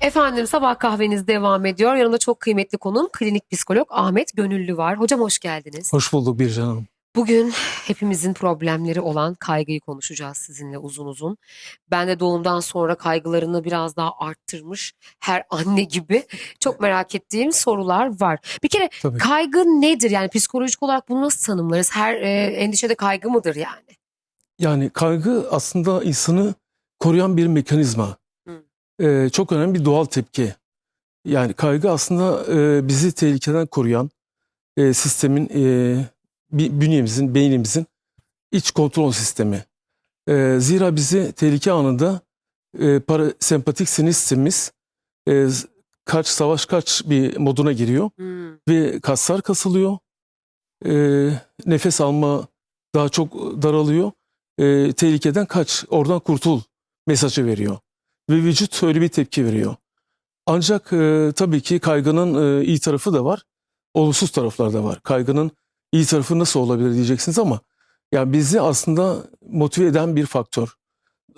Efendim sabah kahveniz devam ediyor. Yanımda çok kıymetli konuğum klinik psikolog Ahmet Gönüllü var. Hocam hoş geldiniz. Hoş bulduk Bircan Hanım. Bugün hepimizin problemleri olan kaygıyı konuşacağız sizinle uzun uzun. Ben de doğumdan sonra kaygılarını biraz daha arttırmış her anne gibi çok merak ettiğim sorular var. Bir kere Tabii. kaygı nedir? Yani psikolojik olarak bunu nasıl tanımlarız? Her e, endişede kaygı mıdır yani? Yani kaygı aslında insanı koruyan bir mekanizma. Ee, çok önemli bir doğal tepki. Yani kaygı aslında e, bizi tehlikeden koruyan e, sistemin, e, bünyemizin, beynimizin iç kontrol sistemi. E, zira bizi tehlike anında e, parasempatik sinir sistemimiz e, kaç savaş kaç bir moduna giriyor. Hmm. ve kaslar kasılıyor. Ee, nefes alma daha çok daralıyor. Ee, tehlikeden kaç, oradan kurtul mesajı veriyor. Ve vücut öyle bir tepki veriyor. Ancak e, tabii ki kaygının e, iyi tarafı da var, olumsuz tarafları da var. Kaygının iyi tarafı nasıl olabilir diyeceksiniz ama ya bizi aslında motive eden bir faktör.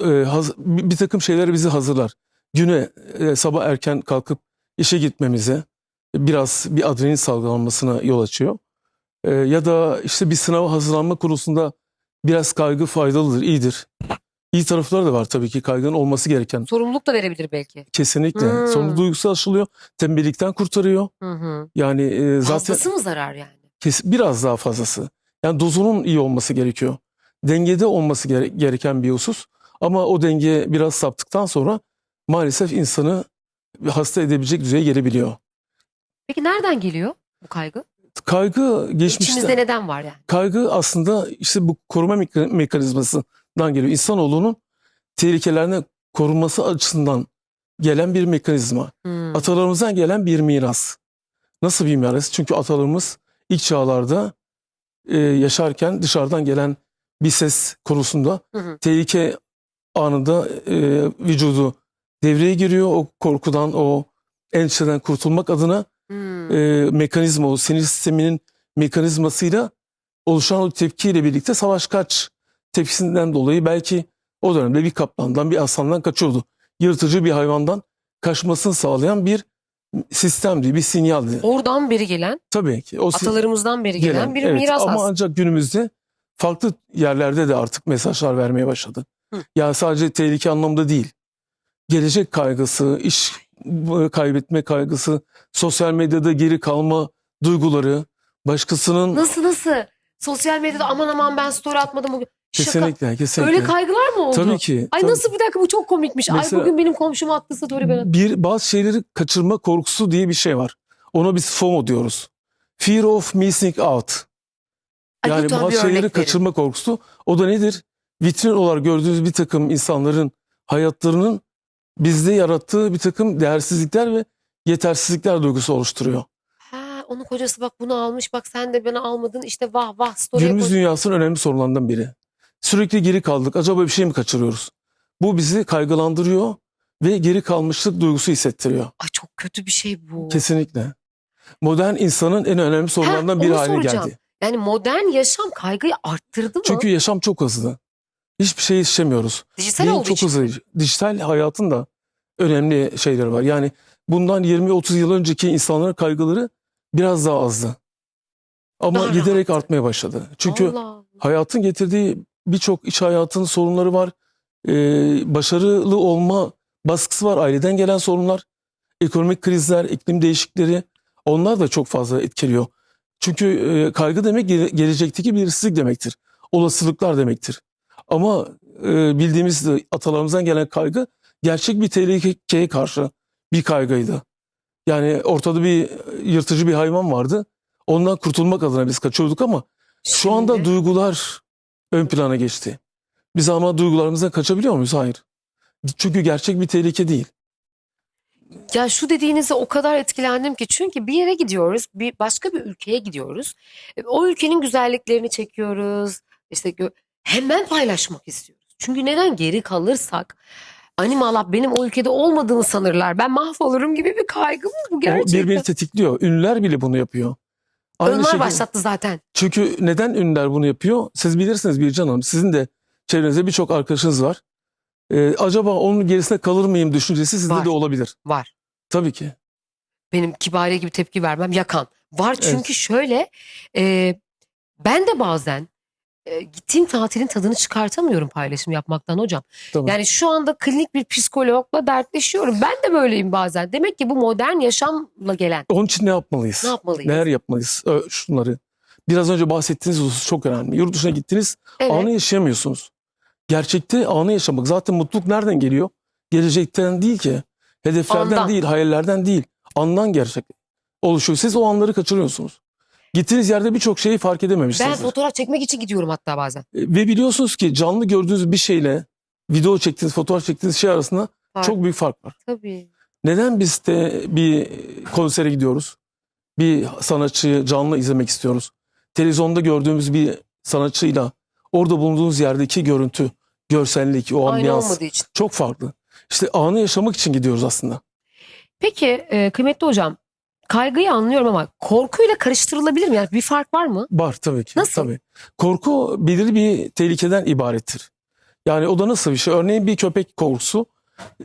Ee, haz- bir takım şeyler bizi hazırlar. Güne e, sabah erken kalkıp işe gitmemize, biraz bir adrenalin salgılanmasına yol açıyor. Ee, ya da işte bir sınava hazırlanma konusunda biraz kaygı faydalıdır, iyidir. İyi tarafları da var tabii ki kaygının olması gereken. Sorumluluk da verebilir belki. Kesinlikle. Hmm. Sorumlu duygusu aşılıyor, tembellikten kurtarıyor. Hı hı. Yani e, zaten Fazlası mı zarar yani? kes- biraz daha fazlası. Yani dozunun iyi olması gerekiyor. Dengede olması gere- gereken bir husus. Ama o denge biraz saptıktan sonra maalesef insanı hasta edebilecek düzeye gelebiliyor. Peki nereden geliyor bu kaygı? Kaygı geçmişte İçimizde neden var yani? kaygı aslında işte bu koruma meka- mekanizmasından geliyor. İnsanoğlunun tehlikelerine korunması açısından gelen bir mekanizma. Hmm. Atalarımızdan gelen bir miras. Nasıl bir miras? Çünkü atalarımız ilk çağlarda e, yaşarken dışarıdan gelen bir ses konusunda Hı hı. tehlike anında e, vücudu devreye giriyor. O korkudan, o endişeden kurtulmak adına Hmm. e, mekanizma, o sinir sisteminin mekanizmasıyla oluşan o tepkiyle birlikte savaş kaç tepkisinden dolayı belki o dönemde bir kaplandan, bir aslandan kaçıyordu. Yırtıcı bir hayvandan kaçmasını sağlayan bir sistemdi, bir sinyaldi. Oradan beri gelen, Tabii ki. O atalarımızdan beri gelen, bir evet. miras Ama aslında. ancak günümüzde farklı yerlerde de artık mesajlar vermeye başladı. Hı. Yani sadece tehlike anlamda değil. Gelecek kaygısı, iş kaybetme kaygısı, sosyal medyada geri kalma duyguları, başkasının Nasıl nasıl? Sosyal medyada aman aman ben story atmadım bugün. Şaka. kesinlikle kesinlikle. Öyle kaygılar mı oldu? Tabii ki. Ay tabii. nasıl bir dakika bu çok komikmiş. Mesela- Ay bugün benim komşum attı story ben. Bir bazı şeyleri kaçırma korkusu diye bir şey var. Ona biz FOMO diyoruz. Fear of missing out. Ay, Yani bazı şeyleri kaçırma korkusu. O da nedir? Vitrin olarak gördüğümüz bir takım insanların hayatlarının bizde yarattığı bir takım değersizlikler ve yetersizlikler duygusu oluşturuyor. Ha, onun kocası bak bunu almış bak sen de beni almadın işte vah vah Günümüz dünyasının önemli sorunlarından biri. Sürekli geri kaldık. Acaba bir şey mi kaçırıyoruz? Bu bizi kaygılandırıyor ve geri kalmışlık duygusu hissettiriyor. Ay çok kötü bir şey bu. Kesinlikle. Modern insanın en önemli sorunlarından biri onu haline soracağım. geldi. Yani modern yaşam kaygıyı arttırdı mı? Çünkü yaşam çok hızlı. Hiçbir şey yetişemiyoruz. dijital Beyin olduğu çok için. hızlı. Dijital hayatın da önemli şeyleri var. Yani bundan 20-30 yıl önceki insanların kaygıları biraz daha azdı. Ama Daha giderek rahattı. artmaya başladı. Çünkü Allah. hayatın getirdiği birçok iç hayatın sorunları var. Ee, başarılı olma baskısı var. Aileden gelen sorunlar, ekonomik krizler, iklim değişiklikleri onlar da çok fazla etkiliyor. Çünkü e, kaygı demek gele- gelecekteki belirsizlik demektir. Olasılıklar demektir. Ama e, bildiğimiz atalarımızdan gelen kaygı gerçek bir tehlikeye karşı bir kaygıydı. Yani ortada bir yırtıcı bir hayvan vardı. Ondan kurtulmak adına biz kaçıyorduk ama şu anda duygular ön plana geçti. Biz ama duygularımızdan kaçabiliyor muyuz? Hayır. Çünkü gerçek bir tehlike değil. Ya şu dediğinize o kadar etkilendim ki çünkü bir yere gidiyoruz, bir başka bir ülkeye gidiyoruz. E, O ülkenin güzelliklerini çekiyoruz. İşte hemen paylaşmak istiyoruz. Çünkü neden geri kalırsak animallah benim o ülkede olmadığımı sanırlar. Ben mahvolurum gibi bir kaygı mı bu O gerçekten? birbirini tetikliyor. Ünlüler bile bunu yapıyor. Aynı Onlar şekilde- başlattı zaten. Çünkü neden ünlüler bunu yapıyor? Siz bilirsiniz Bircan Hanım. Sizin de çevrenizde birçok arkadaşınız var. Ee, acaba onun gerisinde kalır mıyım düşüncesi sizde Var. de olabilir. Var. Tabii ki. Benim kibariye gibi tepki vermem yakan. Var çünkü Evet. şöyle e, ben de bazen e, gittiğim tatilin tadını çıkartamıyorum paylaşım yapmaktan hocam. Tabii. Yani şu anda klinik bir psikologla dertleşiyorum. Ben de böyleyim bazen. Demek ki bu modern yaşamla gelen. Onun için ne yapmalıyız? Ne yapmalıyız? Neler yapmalıyız? Ö, Şunları. Biraz önce bahsettiğiniz husus çok önemli. Yurt dışına gittiniz, Evet. anı yaşayamıyorsunuz. Gerçekte anı yaşamak. Zaten mutluluk nereden geliyor? Gelecekten değil ki. Hedeflerden Andan. değil, hayallerden değil. Andan gerçek oluşuyor. Siz o anları kaçırıyorsunuz. Gittiğiniz yerde birçok şeyi fark Ben edememişsiniz. fotoğraf çekmek için gidiyorum hatta bazen. Ve biliyorsunuz ki canlı gördüğünüz bir şeyle video çektiğiniz, fotoğraf çektiğiniz şey arasında Var. çok büyük fark var. Tabii. Neden biz de bir konsere gidiyoruz? Bir sanatçıyı canlı izlemek istiyoruz. Televizyonda gördüğümüz bir sanatçıyla orada bulunduğunuz yerdeki görüntü, görsellik, o ambiyans çok farklı. İşte anı yaşamak için gidiyoruz aslında. Peki e, kıymetli hocam kaygıyı anlıyorum ama korkuyla karıştırılabilir mi? Yani bir fark var mı? Var tabii ki. Nasıl? Tabii. Korku belirli bir tehlikeden ibarettir. Yani o da nasıl bir şey? Örneğin bir köpek korkusu.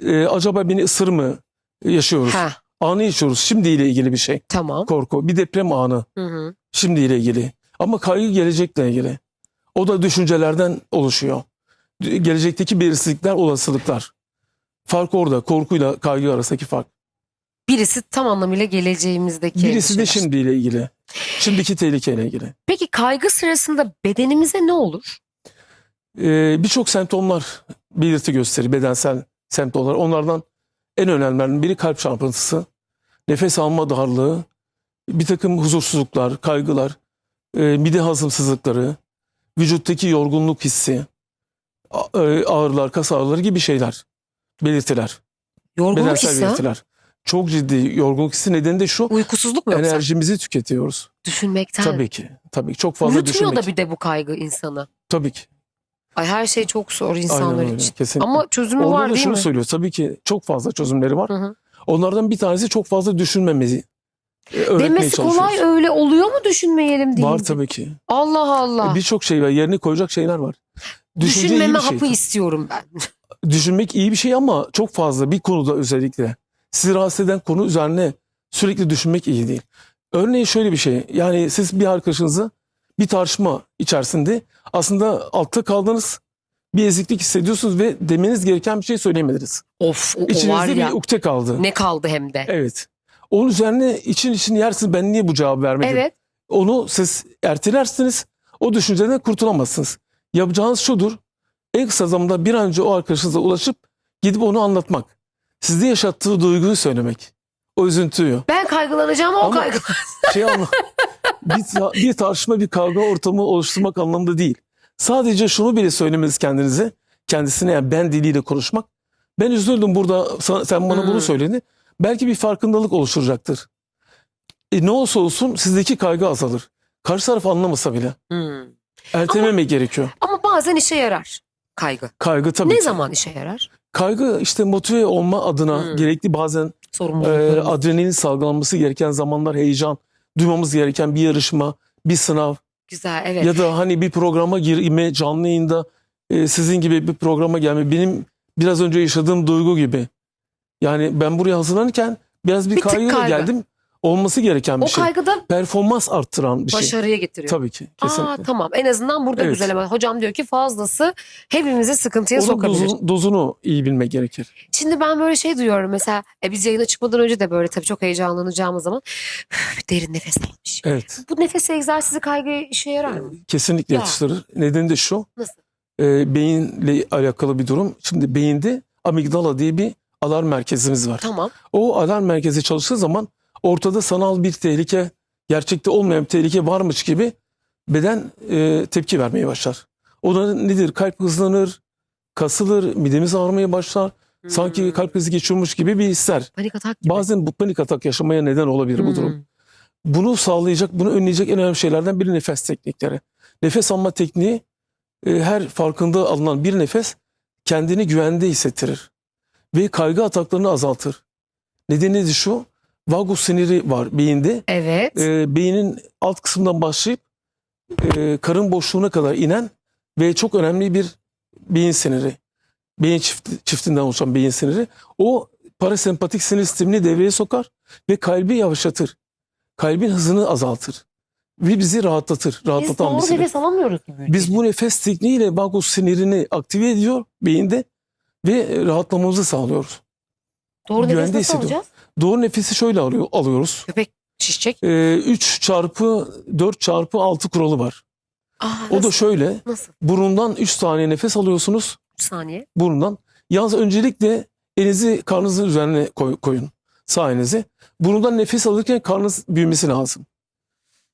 Ee, acaba beni ısır mı yaşıyoruz? Ha Anı yaşıyoruz. Şimdiyle ilgili bir şey. tamam. Korku. Bir deprem anı. Hı hı. Şimdiyle ilgili. Ama kaygı gelecekle ilgili. O da düşüncelerden oluşuyor. Gelecekteki belirsizlikler, olasılıklar. Fark orada. Korkuyla kaygı arasındaki fark. Birisi tam anlamıyla geleceğimizdeki Birisi de endişeler. şimdiyle ilgili. Şimdiki tehlikeyle ilgili. Peki kaygı sırasında bedenimize ne olur? Ee, Birçok semptomlar belirti gösterir. Bedensel semptomlar. Onlardan en önemlilerinden biri kalp çarpıntısı, nefes alma darlığı, bir takım huzursuzluklar, kaygılar, e, mide hazımsızlıkları, vücuttaki yorgunluk hissi, e, ağrılar, kas ağrıları gibi şeyler, belirtiler, Yorgunluk bedensel hissi, belirtiler. Çok ciddi yorgunluk hissi nedeni de şu, uykusuzluk mu yoksa? enerjimizi tüketiyoruz. Düşünmekten. Tabii ki, tabii ki. Çok fazla Uyutmuyor düşünmek. da bir de bu kaygı insanı. Tabii ki. Ay her şey çok zor insanlar öyle, için. kesinlikle. Ama çözümü Orada var da değil şunu mi? söylüyor. Tabii ki çok fazla çözümleri var. Hı hı. Onlardan bir tanesi çok fazla düşünmemezi. e, Demesi kolay öyle oluyor mu düşünmeyelim diye. Var tabii ki. Allah Allah. E, Birçok şey var. Yerine koyacak şeyler var. Düşünce Düşünmeme şey. hapı istiyorum ben. Düşünmek iyi bir şey ama çok fazla bir konuda özellikle sizi rahatsız eden konu üzerine sürekli düşünmek iyi değil. Örneğin şöyle bir şey. Yani siz bir arkadaşınızla bir tartışma içerisinde aslında altta kaldınız. Bir eziklik hissediyorsunuz ve demeniz gereken bir şey söyleyemediniz. Of o, o var İçinizde ya. bir ukde kaldı. Ne kaldı hem de. Evet. Onun üzerine için için yersiniz ben niye bu cevabı vermedim? Evet. Onu siz ertelersiniz. O düşünceden kurtulamazsınız. Yapacağınız şudur. En kısa zamanda bir an önce o arkadaşınıza ulaşıp gidip onu anlatmak. Sizde yaşattığı duyguyu söylemek. O üzüntüyü. Ben kaygılanacağım o Ama-. Şey anla, bir, bir tartışma bir kavga ortamı oluşturmak anlamında değil. Sadece şunu bile söylemeniz kendinize. Kendisine yani ben diliyle konuşmak. Ben üzüldüm burada sen, sen bana Hmm. bunu söyledin. Belki bir farkındalık oluşturacaktır. E, ne olsa olsun sizdeki kaygı azalır. Karşı taraf anlamasa bile. Hmm. Ertelememek gerekiyor. Ama bazen işe yarar kaygı. Kaygı tabii ne ki. zaman işe yarar? Kaygı işte motive olma adına Hmm. gerekli bazen e, adrenalin salgılanması gereken zamanlar heyecan, duymamız gereken bir yarışma, bir sınav Güzel evet. ya da hani bir programa girme, canlı yayında e, sizin gibi bir programa gelme. Benim biraz önce yaşadığım duygu gibi. Yani ben buraya hazırlanırken biraz bir, Bir kaygıyla kaygı. geldim. Olması gereken bir o şey. kaygıda Performans arttıran bir şey. başarıya getiriyor. Tabii ki. Kesinlikle. Aa, tamam en azından burada Evet. güzel ama hocam diyor ki fazlası hepimizi sıkıntıya Onun sokabilir. dozu- dozunu iyi bilmek gerekir. Şimdi ben böyle şey duyuyorum mesela e, biz yayına çıkmadan önce de böyle tabii çok heyecanlanacağımız zaman "Üf, derin nefes almış. Evet. Bu nefes egzersizi kaygı işe yarar mı? Kesinlikle Ya. yatıştırır. Nedeni de şu. Nasıl? e, beyinle alakalı bir durum. Şimdi beyinde amigdala diye bir alarm merkezimiz var. Tamam. O alarm merkezi çalıştığı zaman ortada sanal bir tehlike, gerçekte olmayan bir tehlike varmış gibi beden e, tepki vermeye başlar. O da nedir? Kalp hızlanır, kasılır, midemiz ağrımaya başlar. Sanki Hmm. kalp krizi geçiyormuş gibi bir hisler. panik atak gibi. Bazen bu panik atak yaşamaya neden olabilir bu durum. Hmm. Bunu sağlayacak, bunu önleyecek en önemli şeylerden biri nefes teknikleri. Nefes alma tekniği e, her farkında alınan bir nefes kendini güvende hissettirir. Ve kaygı ataklarını azaltır. Nedeni de şu, vagus siniri var beyinde. Evet. E, beynin alt kısmından başlayıp e, karın boşluğuna kadar inen ve çok önemli bir beyin siniri. beyin çifti, çiftinden oluşan beyin siniri o parasempatik sinir sistemini devreye sokar ve kalbi yavaşlatır. Kalbin hızını azaltır ve bizi rahatlatır. Biz Rahatlatan bir doğru nefes alamıyoruz gibi. Biz bu nefes tekniğiyle vagus sinirini aktive ediyor beyinde ve rahatlamamızı sağlıyoruz. Doğru nefes güvende nasıl hissediyor. alacağız? Doğru nefesi şöyle alıyor, alıyoruz. Köpek şişecek. Ee, 3 çarpı 4 çarpı 6 kuralı var. Aa, O da nasıl? şöyle nasıl? burundan 3 saniye nefes alıyorsunuz. 3 saniye. burundan. Yalnız öncelikle elinizi karnınızın üzerine koy- koyun. Sağ elinizi. Burundan nefes alırken karnınız büyümesi lazım.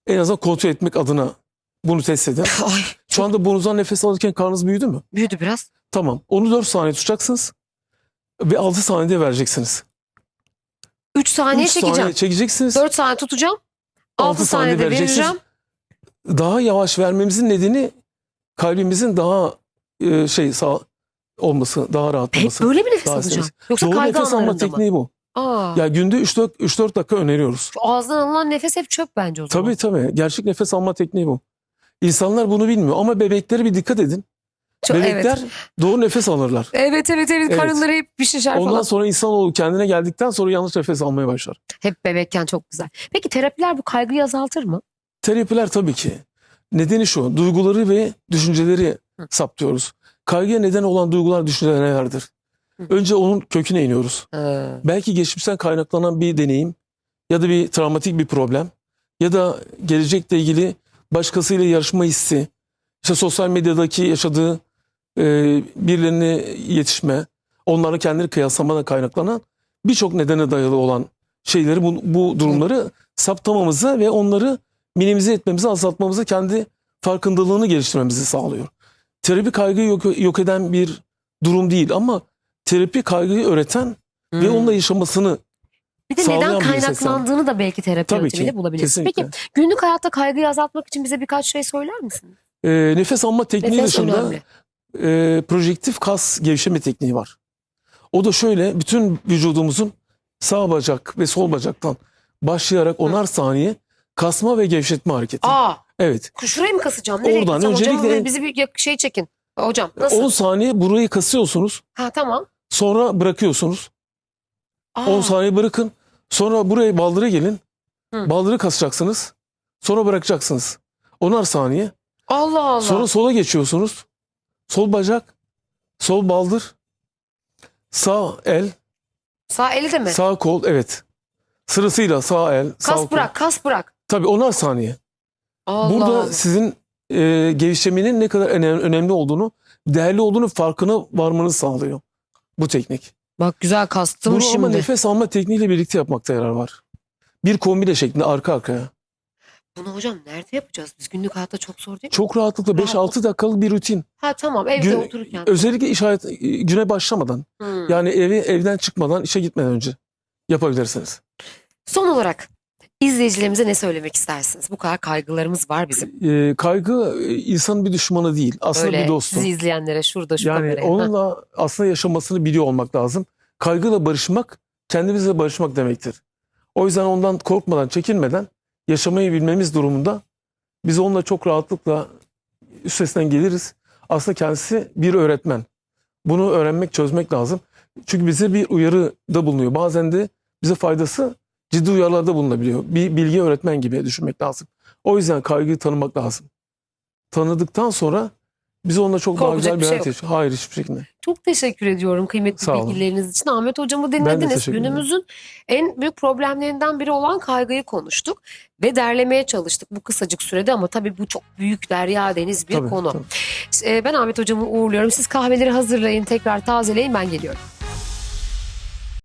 En azından kontrol etmek adına bunu test edin. Ay Şu anda burnunuzdan nefes alırken karnınız büyüdü mü? büyüdü biraz. Tamam. Onu 4 saniye tutacaksınız. Ve 6 saniyede vereceksiniz. 3 saniye 3 çekeceğim. saniye çekeceksiniz. 4 saniye tutacağım. 6 Altı saniyede saniyede vereceğim. Daha yavaş vermemizin nedeni kalbimizin daha e, şey sağ olması, daha Hep rahatlaması. böyle mi nefes alacağım? Yoksa Doğru kaygı nefes alma anlarında mı? tekniği bu. Aa, Ya günde 3-4 3-4 dakika öneriyoruz. şu ağızdan alınan nefes hep çöp bence o zaman. Tabii tabii. Gerçek nefes alma tekniği bu. İnsanlar bunu bilmiyor ama bebeklere bir dikkat edin. Çok- Bebekler evet. doğru nefes alırlar. Evet evet evet, Evet. karınları hep bir şişer Ondan falan. sonra insanoğlu kendine geldikten sonra yanlış nefes almaya başlar. Hep bebekken çok güzel. Peki terapiler bu kaygıyı azaltır mı? Terapiler tabii ki. Nedeni şu. Duyguları ve düşünceleri Hı. saptıyoruz. Kaygıya neden olan duygular, düşünceler nelerdir? Hı. Önce onun köküne iniyoruz. Ee, Belki geçmişten kaynaklanan bir deneyim ya da bir travmatik bir problem ya da gelecekle ilgili başkasıyla yarışma hissi, işte sosyal medyadaki yaşadığı e, birilerine yetişme, onlarla kendini kıyaslamada kaynaklanan birçok nedene dayalı olan şeyleri bu, bu durumları saptamamızı ve onları minimize etmemizi, azaltmamızı kendi farkındalığını geliştirmemizi sağlıyor. Terapi kaygıyı yok, yok eden bir durum değil ama terapi kaygıyı öğreten ve hmm. onunla yaşamasını bir de neden kaynaklandığını da belki terapi Tabii yöntemiyle ki. bulabiliriz. Kesinlikle. Peki günlük hayatta kaygıyı azaltmak için bize birkaç şey söyler misin? Ee, nefes alma tekniği Nefes dışında önemli. E, projektif kas gevşeme tekniği var. O da şöyle bütün vücudumuzun sağ bacak ve sol bacaktan başlayarak onar saniye kasma ve gevşetme hareketi. Aa, Evet. şurayı mı kasacağım? Nereye Oradan gideceğim? Hocam öncelikle- bizi bir yak- şey çekin. Hocam nasıl? 10 saniye burayı kasıyorsunuz. Ha tamam. Sonra bırakıyorsunuz. Aa, 10 saniye bırakın. Sonra buraya baldıra gelin. Hı. Baldırı kasacaksınız. Sonra bırakacaksınız. Onar saniye. Allah Allah. Sonra sola geçiyorsunuz. Sol bacak, sol baldır, sağ el, Sağ eli de mi? sağ kol. Evet. Sırasıyla sağ el, sağ kas kol. bırak, kas bırak. Tabii onar saniye. Allah Burada Allah. sizin e, gevşemenin ne kadar önem- önemli olduğunu, değerli olduğunu farkına varmanızı sağlıyor bu teknik. Bak güzel kastım Bunu şimdi. ama nefes alma tekniğiyle birlikte yapmakta yarar var. Bir kombine şeklinde arka arkaya. Bunu hocam nerede yapacağız? Biz günlük hayatta çok zor değil mi? Çok rahatlıkla 5-6 dakikalık bir rutin. Ha tamam evde Gün- otururken. Özellikle iş hayat, güne başlamadan. Hmm. Yani evi evden çıkmadan, işe gitmeden önce yapabilirsiniz. Son olarak izleyicilerimize ne söylemek istersiniz? Bu kadar kaygılarımız var bizim. Ee, kaygı e, insanın bir düşmanı değil. Aslında Böyle bir dostu. sizi izleyenlere şurada şu Yani kameraya. Ha. onunla aslında yaşamasını biliyor olmak lazım. Kaygıyla barışmak, kendimizle barışmak demektir. O yüzden ondan korkmadan, çekinmeden yaşamayı bilmemiz durumunda biz onunla çok rahatlıkla üstesinden geliriz. Aslında kendisi bir öğretmen. Bunu öğrenmek, çözmek lazım. Çünkü bize bir uyarıda bulunuyor. Bazen de bize faydası ciddi uyarılarda bulunabiliyor. Bir bilgi öğretmen gibi düşünmek lazım. O yüzden kaygıyı tanımak lazım. Tanıdıktan sonra biz onunla çok daha Korkacak güzel bir bir şey hayat yaşıyoruz. Hayır hiçbir şekilde. Çok teşekkür ediyorum kıymetli Sağ olun. bilgileriniz için. Ahmet hocamı dinlediniz. Günümüzün en büyük problemlerinden biri olan kaygıyı konuştuk ve derlemeye çalıştık bu kısacık sürede ama tabii bu çok büyük derya deniz bir Tabii, konu. tabii. Ee, Ben Ahmet hocamı uğurluyorum. Siz kahveleri hazırlayın, tekrar tazeleyin ben geliyorum.